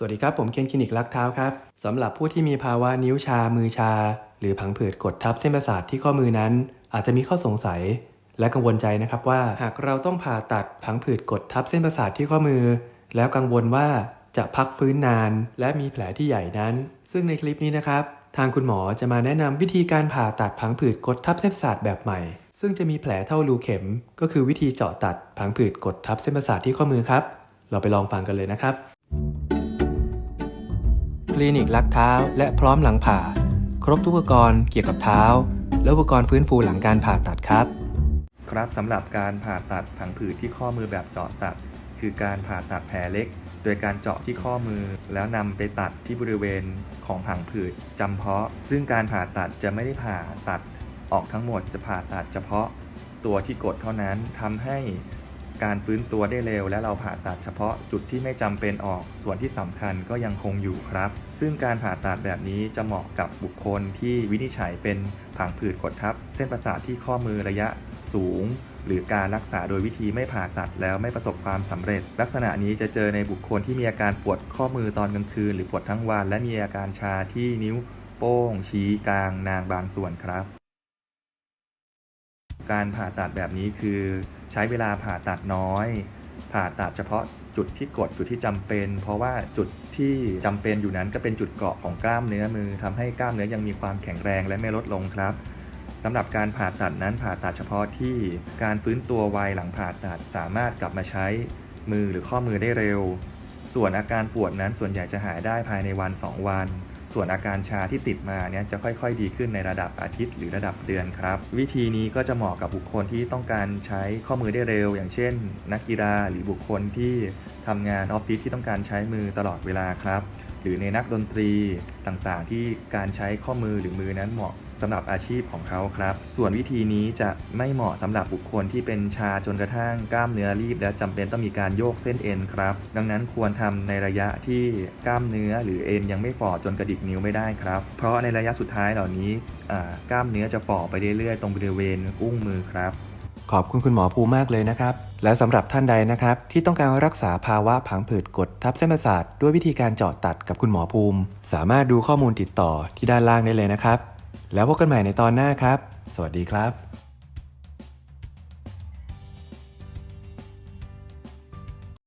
สวัสดีครับ ผมเคนคลินิกลักเท้าครับสำหรับผู้ที่มีภาวะนิ้วชา มือชา หรือผังผืดกดทับเส้นประสาทที่ข้อมือนั้น อาจจะมีข้อสงสัย และกังวลใจนะครับว่า หากเราต้องผ่าตัดผังผืดกดทับเส้นประสาทที่ข้อมือ แล้วกังวลว่าจะพักฟื้นนาน และมีแผลที่ใหญ่นั้น ซึ่งในคลิปนี้นะครับ ทางคุณหมอจะมาแนะนำวิธีการผ่าตัดผังผืดกดทับเส้นประสาทแบบใหม่ ซึ่งจะมีแผลเท่ารูเข็ม ก็คือวิธีเจาะตัดผังผืดกดทับเส้นประสาทที่ข้อมือครับ เราไปลองฟังกันเลยนะครับ ลินิกลักเท้า และพร้อมหลังผ่า ครบทุกอุปกรณ์เกี่ยวกับเท้า และอุปกรณ์ฟื้นฟูหลังการผ่าตัดครับ ครับสำหรับการผ่าตัดผังผืดที่ข้อมือแบบเจาะตัด คือการผ่าตัดแผลเล็ก โดยการเจาะที่ข้อมือ แล้วนำไปตัดที่บริเวณของผังผืดจำเพาะ ซึ่งการผ่าตัดจะไม่ได้ผ่าตัดออกทั้งหมดจะผ่าตัดเฉพาะตัวที่กดเท่านั้นทำให้ การฟื้นตัวได้เร็ว และเราผ่าตัดเฉพาะจุดที่ไม่จำเป็นออก ส่วนที่สำคัญก็ยังคงอยู่ครับ ซึ่งการผ่าตัดแบบนี้จะเหมาะกับบุคคลที่วินิจฉัยเป็นผังผืดกดทับ เส้นประสาทที่ข้อมือระยะสูง หรือการรักษาโดยวิธีไม่ผ่าตัดแล้วไม่ประสบความสำเร็จ ลักษณะนี้จะเจอในบุคคลที่มีอาการปวดข้อมือตอนกลางคืน หรือปวดทั้งวัน และมีอาการชาที่นิ้วโป้ง ชี้กลางนางบางส่วนครับ การผ่าตัดแบบนี้คือ ใช้เวลาผ่าตัดน้อย ผ่าตัดเฉพาะจุดที่กดจุดที่จำเป็น เพราะว่าจุดที่จำเป็นอยู่นั้นก็เป็นจุดเกาะของกล้ามเนื้อมือทำให้กล้ามเนื้อยังมีความแข็งแรงและไม่ลดลงครับสำหรับการผ่าตัดนั้นผ่าตัดเฉพาะที่การฟื้นตัวไวหลังผ่าตัดสามารถกลับมาใช้มือหรือข้อมือได้เร็ว ส่วนอาการปวดนั้นส่วนใหญ่จะหายได้ภายในวัน 2 วัน ส่วนอาการชาที่ติดมาเนี่ยจะค่อยๆ ดีขึ้นในระดับอาทิตย์หรือระดับเดือนครับ วิธีนี้ก็จะเหมาะกับบุคคลที่ต้องการใช้ข้อมือได้เร็ว อย่างเช่น นักกีฬาหรือบุคคลที่ทำงานออฟฟิศที่ต้องการใช้มือตลอดเวลาครับ หรือในนักดนตรีต่างๆ ที่การใช้ข้อมือหรือมือนั้นเหมาะ สำหรับอาชีพของเขาครับ ส่วนวิธีนี้จะไม่เหมาะสำหรับบุคคลที่เป็นชาจนกระทั่งกล้ามเนื้อรีบ และจำเป็นต้องมีการโยกเส้นเอ็นครับ ดังนั้นควรทำในระยะที่กล้ามเนื้อหรือเอ็นยังไม่ฝ่อจนกระดิกนิ้วไม่ได้ครับ เพราะในระยะสุดท้ายเหล่านี้กล้ามเนื้อจะฝ่อไปเรื่อยๆ ตรงบริเวณอุ้งมือครับ ขอบคุณคุณหมอภูมากเลยนะครับ และสำหรับท่านใดนะครับ ที่ต้องการรักษาภาวะผังผืดกดทับเส้นประสาทด้วยวิธีการเจาะตัดกับคุณหมอภูมิ สามารถดูข้อมูลติดต่อที่ด้านล่างได้เลยนะครับ แล้วพบกันใหม่ในตอนหน้าครับ สวัสดีครับ